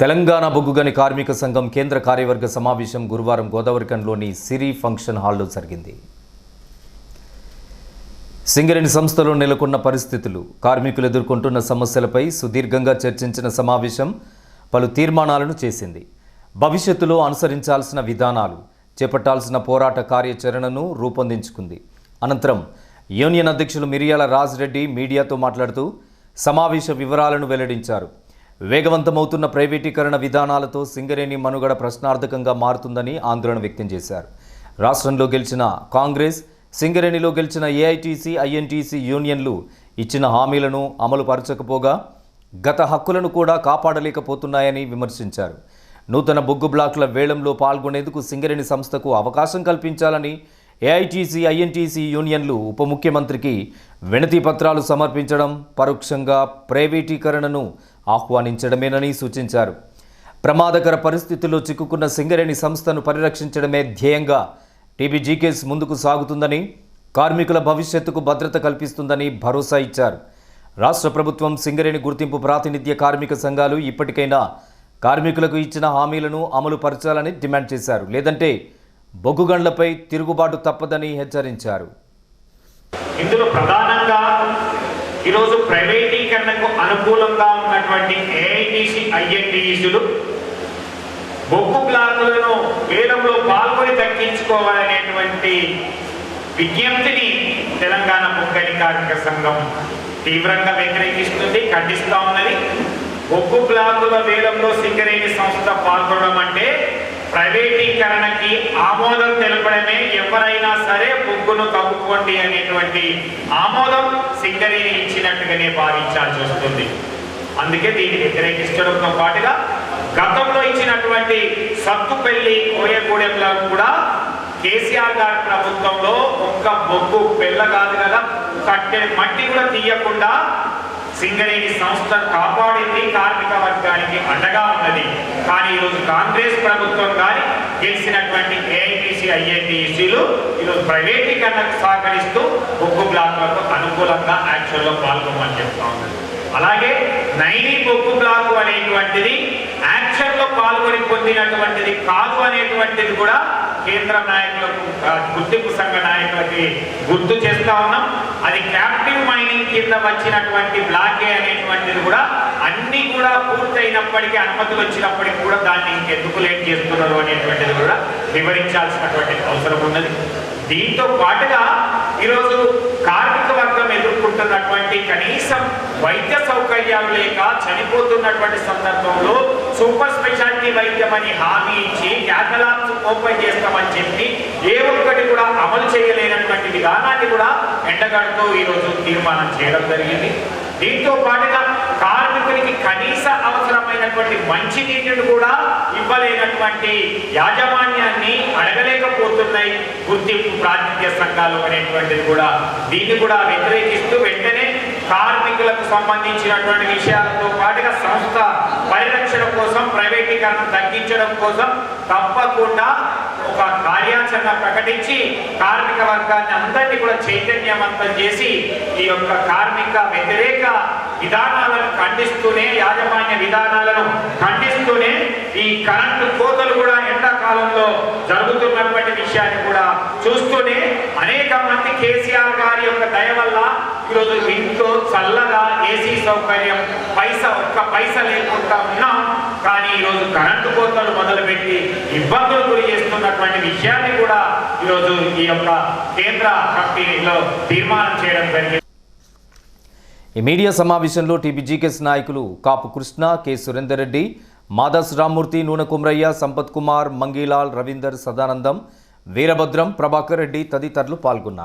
తెలంగాణ బొగ్గుగని కార్మిక సంఘం కేంద్ర కార్యవర్గ సమావేశం గురువారం గోదావరికంలోని సిరి ఫంక్షన్ హాల్లో జరిగింది. సింగరేణి సంస్థలో నెలకొన్న పరిస్థితులు కార్మికులు ఎదుర్కొంటున్న సమస్యలపై సుదీర్ఘంగా చర్చించిన సమావేశం పలు తీర్మానాలను చేసింది. భవిష్యత్తులో అనుసరించాల్సిన విధానాలు చేపట్టాల్సిన పోరాట కార్యాచరణను రూపొందించుకుంది. అనంతరం యూనియన్ అధ్యక్షులు మిరియాల రాజ్ రెడ్డి మీడియాతో మాట్లాడుతూ సమావేశ వివరాలను వెల్లడించారు. వేగవంతమవుతున్న ప్రైవేటీకరణ విధానాలతో సింగరేణి మనుగడ ప్రశ్నార్థకంగా మారుతుందని ఆందోళన వ్యక్తం చేశారు. రాష్ట్రంలో గెలిచిన కాంగ్రెస్ సింగరేణిలో గెలిచిన ఏఐటీసీ ఐఎన్టీసీ యూనియన్లు ఇచ్చిన హామీలను అమలు పరచకపోగా గత హక్కులను కూడా కాపాడలేకపోతున్నాయని విమర్శించారు. నూతన బొగ్గు బ్లాకుల వేలంలో పాల్గొనేందుకు సింగరేణి సంస్థకు అవకాశం కల్పించాలని ఏఐటీసీ ఐఎన్టీసీ యూనియన్లు ఉప ముఖ్యమంత్రికి వినతి పత్రాలు సమర్పించడం పరోక్షంగా ప్రైవేటీకరణను ఆహ్వానించడమేనని సూచించారు. ప్రమాదకర పరిస్థితుల్లో చిక్కుకున్న సింగరేణి సంస్థను పరిరక్షించడమే ధ్యేయంగా టీబీజీకేస్ ముందుకు సాగుతుందని కార్మికుల భవిష్యత్తుకు భద్రత కల్పిస్తుందని భరోసా ఇచ్చారు. రాష్ట్ర ప్రభుత్వం సింగరేణి గుర్తింపు ప్రాతినిధ్య కార్మిక సంఘాలు ఇప్పటికైనా కార్మికులకు ఇచ్చిన హామీలను అమలు పరచాలని డిమాండ్ చేశారు. లేదంటే బొగ్గుగండ్లపై తిరుగుబాటు తప్పదని హెచ్చరించారు. ఇందులో ప్రధానంగా ఈరోజు ప్రైవేటీకరణకు అనుకూలంగా ఉన్నటువంటి ఏఐటీసీ ఐఎన్టీసీలు బొగ్గు బ్లాకులను వేలంలో పాల్గొని దక్కించుకోవాలనేటువంటి విజ్ఞప్తిని తెలంగాణ బొగ్గని కార్మిక సంఘం తీవ్రంగా వ్యతిరేకిస్తుంది ఖండిస్తూ ఉన్నది. బొగ్గు బ్లాకుల వేలంలో సింగరేణి సంస్థ పాల్గొనడం అంటే ప్రైవేటీకరణకి ఆమోదం తెలపడమే ఎవరైనా సరే బొగ్గును తప్పుకోండి అనేటువంటి ఆమోదం సింగరేణి ఇచ్చినట్టుగానే భావించాల్సి వస్తుంది. అందుకే దీన్ని వ్యతిరేకించడంతో పాటుగా గతంలో ఇచ్చినటువంటి సత్తుపల్లి కోయగూడెంలో కూడా కేసీఆర్ గారి ప్రభుత్వంలో ఒక్క బొగ్గు పెళ్ళ కాదు కదా కట్టె మట్టి కూడా తీయకుండా సింగరేణి సంస్థ కాపాడింది కార్మిక వర్గానికి అండగా ఉన్నది. కానీ ఈరోజు కాంగ్రెస్ ప్రభుత్వం కానీ గెలిచినటువంటి ఏఐటీసీ ఐఎన్టీసీలు ఈరోజు ప్రైవేటీకరణకు సహకరిస్తూ బొగ్గు బ్లాక్లకు అనుకూలంగా యాక్షన్లో పాల్గొమని చెప్తా ఉన్నది అలాగే నైని బొగ్గు బ్లాక్ అనేటువంటిది యాక్షన్లో పాల్గొని పొందినటువంటిది కాదు అనేటువంటిది కూడా కేంద్ర నాయకులకు గుర్తింపు సంఘ నాయకులకి గుర్తు చేస్తా ఉన్నాం. అది క్యాప్టివ్ మైనింగ్ కింద వచ్చినటువంటి బ్లాకే అనేటువంటిది కూడా అన్ని కూడా పూర్తయినప్పటికీ అనుమతులు వచ్చినప్పటికీ కూడా దాన్ని ఇంకెందుకు లేట్ చేస్తున్నారు అనేటువంటిది కూడా వివరించాల్సినటువంటి అవసరం ఉన్నది. దీంతో పాటుగా ఈరోజు కార్మిక వర్గం ఎదుర్కొంటున్నటువంటి కనీసం వైద్య సౌకర్యాలు లేక చనిపోతున్నటువంటి సందర్భంలో సూపర్ స్పెషాలిటీ వైద్యం అని హామీ ఇచ్చి క్యాథలాబ్స్ ఓపెన్ చేస్తామని చెప్పి ఏ ఒక్కటి కూడా అమలు చేయలేనటువంటి విధానాన్ని కూడా ఎండగడుతూ ఈరోజు తీర్మానం చేయడం జరిగింది. దీంతో పాటుగా కార్మికునికి కనీస అవసరమైనటువంటి మంచి నీటిని కూడా ఇవ్వలేనటువంటి యాజమాన్యాన్ని అడగలేకపోతున్నాయి. గుర్తింపు ప్రాతినిధ్య సంఘాలు అనేటువంటిది కూడా దీన్ని కూడా వ్యతిరేకిస్తూ వెంటనే కార్మికులకు సంబంధించినటువంటి విషయాలతో పాటుగా సంస్థ పరిరక్షణ కోసం ప్రైవేటీకరణ తగ్గించడం కోసం తప్పకుండా ఒక కార్యాచరణ ప్రకటించి కార్మిక వర్గాన్ని అందరినీ కూడా చైతన్యవంతం చేసి ఈ యొక్క కార్మిక వ్యతిరేక విధానాలను ఖండిస్తూనే యాజమాన్య విధానాలను ఖండిస్తూనే ఈ కరెంటు కోతలు కూడా ఎండాకాలంలో జరుగుతున్నటువంటి విషయాన్ని కూడా చూస్తూనే అనేక మంది కేసీఆర్ గారి యొక్క దయ వల్ల ఈరోజు ఇంట్లో చల్లగా ఏసీ సౌకర్యం పైస ఒక్క పైస లేకుండా ఉన్నాం కానీ ఈరోజు కరెంటు కోతలు మొదలుపెట్టి ఇబ్బందులు గురి చేస్తున్నటువంటి విషయాన్ని కూడా ఈరోజు ఈ యొక్క కేంద్ర కమిటీలో తీర్మానం చేయడం జరిగింది. ఈ మీడియా సమావేశంలో టీబీజీకేఎస్ నాయకులు కాపు కృష్ణ కె సురేందర్ రెడ్డి మాదాస్ రామ్మూర్తి నూనె కుమ్రయ్య సంపత్ కుమార్ మంగీలాల్ రవీందర్ సదానందం వీరభద్రం ప్రభాకర్ రెడ్డి తదితరులు పాల్గొన్నారు.